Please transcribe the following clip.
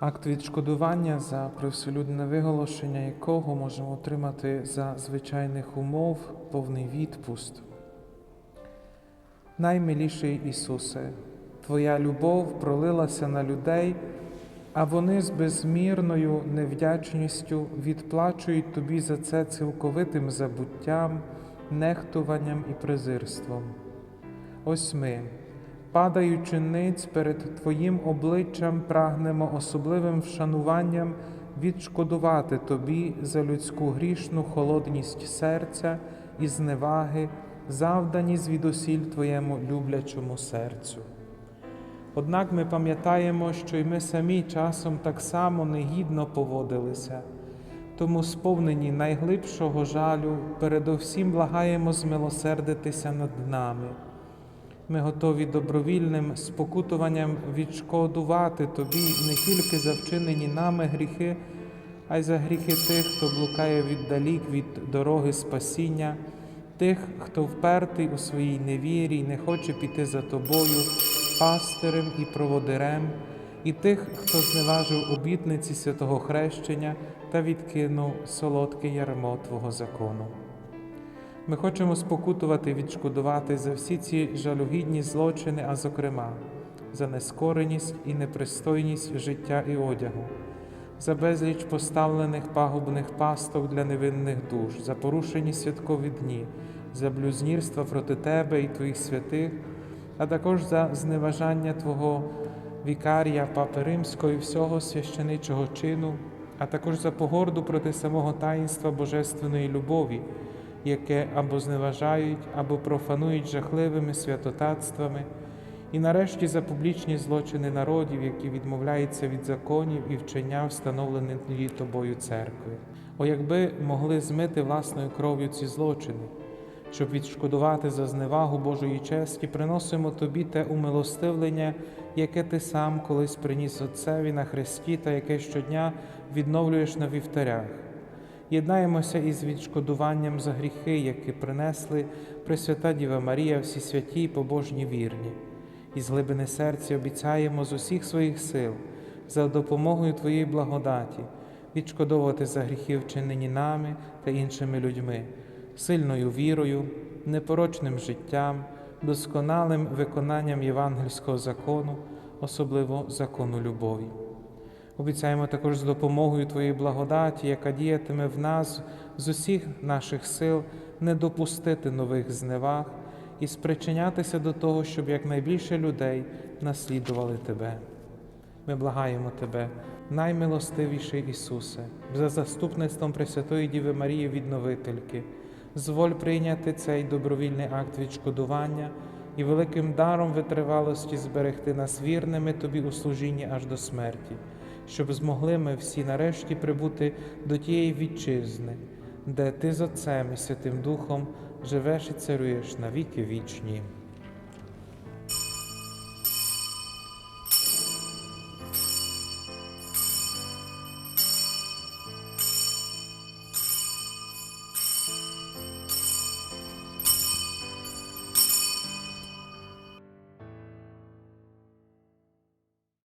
Акт відшкодування за привселюдне виголошення якого можемо отримати за звичайних умов повний відпуст. Наймиліший Ісусе, Твоя любов пролилася на людей, а вони з безмірною невдячністю відплачують Тобі за це цілковитим забуттям, нехтуванням і презирством. Ось ми, падаючи ниць перед Твоїм обличчям, прагнемо особливим вшануванням відшкодувати Тобі за людську грішну холодність серця і зневаги, завдані звідусіль Твоєму люблячому серцю. Однак ми пам'ятаємо, що й ми самі часом так само негідно поводилися, тому, сповнені найглибшого жалю, передовсім благаємо змилосердитися над нами. Ми готові добровільним спокутуванням відшкодувати Тобі не тільки за вчинені нами гріхи, а й за гріхи тих, хто блукає віддалік від дороги спасіння, тих, хто впертий у своїй невірі й не хоче піти за тобою, пастирем і проводирем, і тих, хто зневажив обітниці святого хрещення та відкинув солодке ярмо Твого закону. Ми хочемо спокутувати відшкодувати за всі ці жалюгідні злочини, а зокрема, за нескореність і непристойність життя і одягу, за безліч поставлених пагубних пасток для невинних душ, за порушені святкові дні, за блюзнірства проти Тебе і Твоїх святих, а також за зневажання Твого вікарія, Папи Римського всього священичого чину, а також за погорду проти самого таїнства Божественної любові яке або зневажають, або профанують жахливими святотатствами, і нарешті за публічні злочини народів, які відмовляються від законів і вчення, встановлених тобою церкви. О, якби могли змити власною кров'ю ці злочини, щоб відшкодувати за зневагу Божої честі, приносимо тобі те умилостивлення, яке ти сам колись приніс Отцеві на хресті та яке щодня відновлюєш на вівтарях. Єднаємося із відшкодуванням за гріхи, які принесли Пресвята Діва Марія, всі святі й побожні вірні, і з глибини серця обіцяємо з усіх своїх сил за допомогою Твоєї благодаті відшкодовувати за гріхи, вчинені нами та іншими людьми, сильною вірою, непорочним життям, досконалим виконанням євангельського закону, особливо закону любові. Обіцяємо також з допомогою Твоєї благодаті, яка діятиме в нас з усіх наших сил, не допустити нових зневаг і спричинятися до того, щоб якнайбільше людей наслідували Тебе. Ми благаємо Тебе, наймилостивіший Ісусе, за заступництвом Пресвятої Діви Марії Відновительки, зволь прийняти цей добровільний акт відшкодування і великим даром витривалості зберегти нас вірними Тобі у служінні аж до смерті щоб змогли ми всі нарешті прибути до тієї вітчизни, де ти з Отцем і Святим Духом живеш і царюєш на віки вічні.